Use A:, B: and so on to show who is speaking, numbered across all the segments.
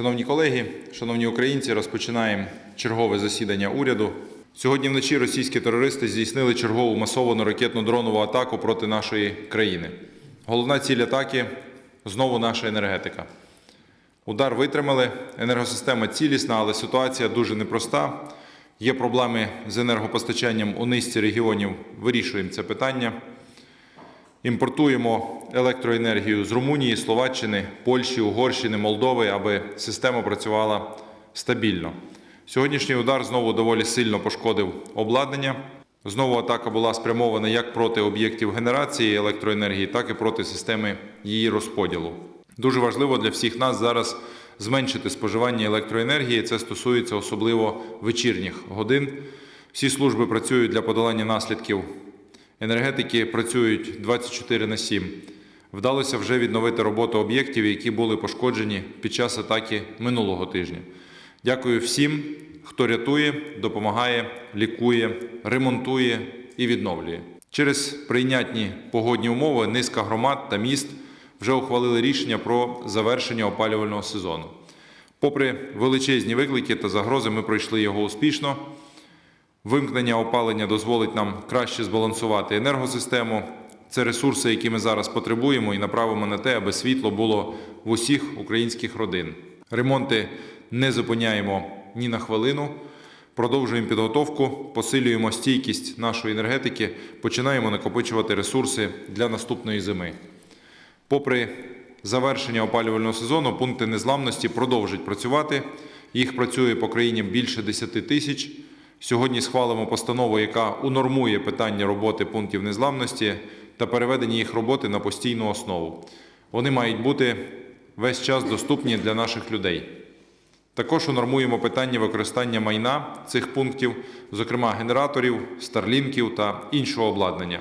A: Шановні колеги, шановні українці, розпочинаємо чергове засідання уряду. Сьогодні вночі російські терористи здійснили чергову масовану ракетну дронову атаку проти нашої країни. Головна ціль атаки знову наша енергетика. Удар витримали, енергосистема цілісна, але ситуація дуже непроста. Є проблеми з енергопостачанням у низці регіонів. Вирішуємо це питання. Імпортуємо електроенергію з Румунії, Словаччини, Польщі, Угорщини, Молдови, аби система працювала стабільно. Сьогоднішній удар знову доволі сильно пошкодив обладнання. Знову атака була спрямована як проти об'єктів генерації електроенергії, так і проти системи її розподілу. Дуже важливо для всіх нас зараз зменшити споживання електроенергії. Це стосується особливо вечірніх годин. Всі служби працюють для подолання наслідків енергетики працюють 24 на 7. Вдалося вже відновити роботу об'єктів, які були пошкоджені під час атаки минулого тижня. Дякую всім, хто рятує, допомагає, лікує, ремонтує і відновлює. Через прийнятні погодні умови низка громад та міст вже ухвалили рішення про завершення опалювального сезону. Попри величезні виклики та загрози, ми пройшли його успішно. Вимкнення опалення дозволить нам краще збалансувати енергосистему. Це ресурси, які ми зараз потребуємо, і направимо на те, аби світло було в усіх українських родин. Ремонти не зупиняємо ні на хвилину. Продовжуємо підготовку, посилюємо стійкість нашої енергетики, починаємо накопичувати ресурси для наступної зими. Попри завершення опалювального сезону, пункти незламності продовжують працювати. Їх працює по країні більше 10 тисяч. Сьогодні схвалимо постанову, яка унормує питання роботи пунктів незламності та переведення їх роботи на постійну основу. Вони мають бути весь час доступні для наших людей. Також унормуємо питання використання майна цих пунктів, зокрема генераторів, старлінків та іншого обладнання.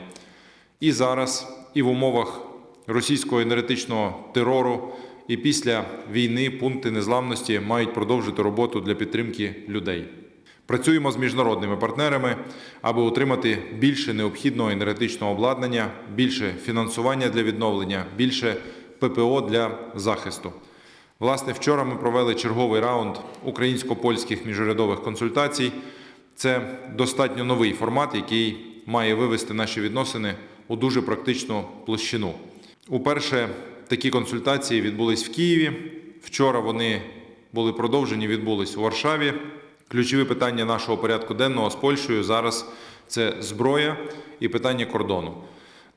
A: І зараз, і в умовах російського енергетичного терору, і після війни пункти незламності мають продовжити роботу для підтримки людей. Працюємо з міжнародними партнерами, аби отримати більше необхідного енергетичного обладнання, більше фінансування для відновлення, більше ППО для захисту. Власне, вчора ми провели черговий раунд українсько-польських міжурядових консультацій. Це достатньо новий формат, який має вивести наші відносини у дуже практичну площину. Уперше такі консультації відбулись в Києві. Вчора вони були продовжені, відбулись у Варшаві. Ключові питання нашого порядку денного з Польщею зараз це зброя і питання кордону.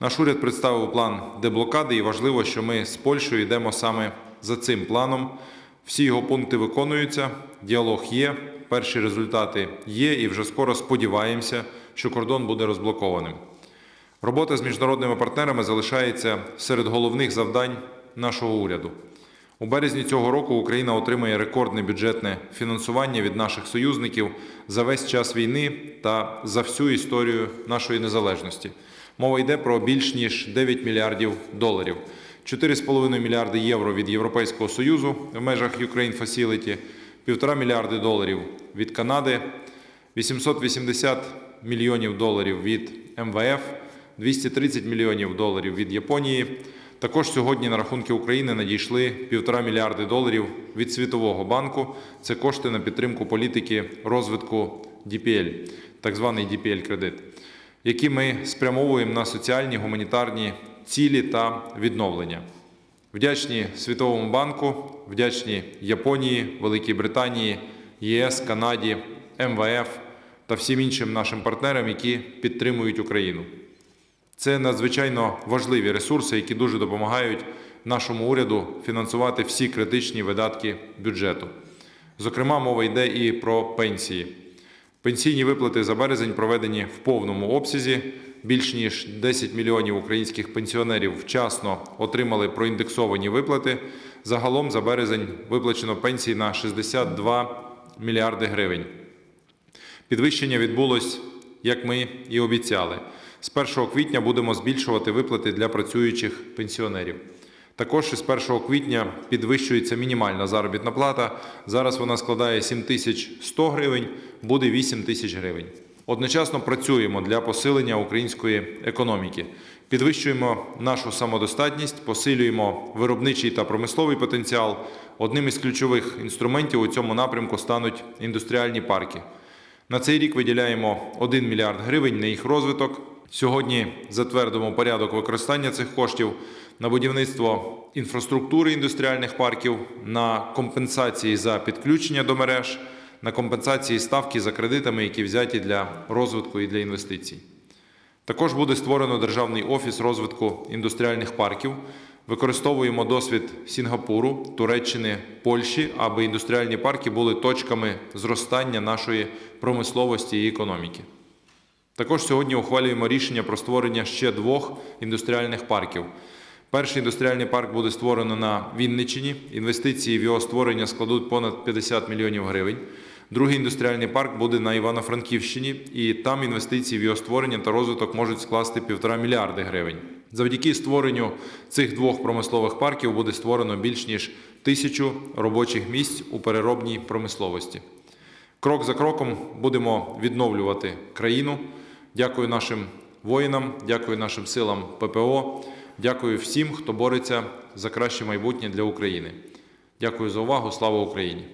A: Наш уряд представив план деблокади, і важливо, що ми з Польщею йдемо саме за цим планом. Всі його пункти виконуються, діалог є, перші результати є, і вже скоро сподіваємося, що кордон буде розблокованим. Робота з міжнародними партнерами залишається серед головних завдань нашого уряду. У березні цього року Україна отримає рекордне бюджетне фінансування від наших союзників за весь час війни та за всю історію нашої незалежності. Мова йде про більш ніж 9 мільярдів доларів, 4,5 мільярди євро від Європейського союзу в межах Ukraine Facility, 1,5 мільярди доларів від Канади, 880 мільйонів доларів від МВФ, 230 мільйонів доларів від Японії. Також сьогодні на рахунки України надійшли 1,5 мільярди доларів від Світового банку. Це кошти на підтримку політики розвитку DPL, так званий DPL-кредит, які ми спрямовуємо на соціальні гуманітарні цілі та відновлення. Вдячні Світовому банку, вдячні Японії, Великій Британії, ЄС, Канаді, МВФ та всім іншим нашим партнерам, які підтримують Україну. Це надзвичайно важливі ресурси, які дуже допомагають нашому уряду фінансувати всі критичні видатки бюджету. Зокрема, мова йде і про пенсії. Пенсійні виплати за березень проведені в повному обсязі. Більш ніж 10 мільйонів українських пенсіонерів вчасно отримали проіндексовані виплати. Загалом за березень виплачено пенсії на 62 мільярди гривень. Підвищення відбулось, як ми і обіцяли. З 1 квітня будемо збільшувати виплати для працюючих пенсіонерів. Також із 1 квітня підвищується мінімальна заробітна плата. Зараз вона складає 7100 гривень, буде 8 тисяч гривень. Одночасно працюємо для посилення української економіки. Підвищуємо нашу самодостатність, посилюємо виробничий та промисловий потенціал. Одним із ключових інструментів у цьому напрямку стануть індустріальні парки. На цей рік виділяємо 1 мільярд гривень на їх розвиток. Сьогодні затвердимо порядок використання цих коштів на будівництво інфраструктури індустріальних парків, на компенсації за підключення до мереж, на компенсації ставки за кредитами, які взяті для розвитку і для інвестицій. Також буде створено державний офіс розвитку індустріальних парків. Використовуємо досвід Сінгапуру, Туреччини, Польщі, аби індустріальні парки були точками зростання нашої промисловості і економіки. Також сьогодні ухвалюємо рішення про створення ще двох індустріальних парків. Перший індустріальний парк буде створено на Вінниччині. Інвестиції в його створення складуть понад 50 мільйонів гривень. Другий індустріальний парк буде на Івано-Франківщині, і там інвестиції в його створення та розвиток можуть скласти півтора мільярди гривень. Завдяки створенню цих двох промислових парків буде створено більш ніж тисячу робочих місць у переробній промисловості. Крок за кроком будемо відновлювати країну. Дякую нашим воїнам, дякую нашим силам ППО, дякую всім, хто бореться за краще майбутнє для України. Дякую за увагу. Слава Україні!